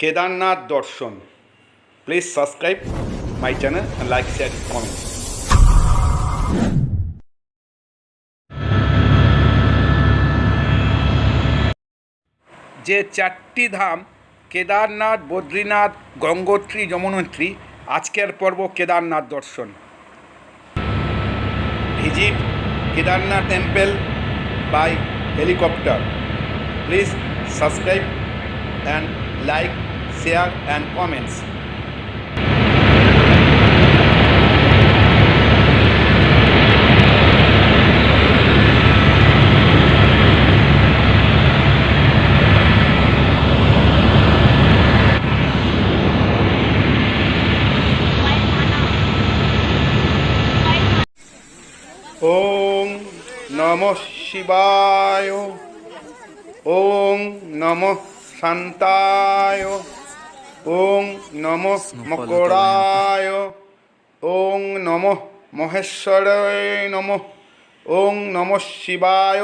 কেদারনাথ দর্শন। Please subscribe my channel like share comment যে চারটি ধাম, কেদারনাথ, বদ্রীনাথ, গঙ্গোত্রী, যমনোত্রী, আজকের পর্ব কেদারনাথ দর্শন। Visit Kedarnath temple by helicopter. Please subscribe and like share and comments ওম নম শিবায় ওম নম শান্তায় ওম নম মকরায় ওং নম মহেশ্বরায় নম ওং নম শিবায়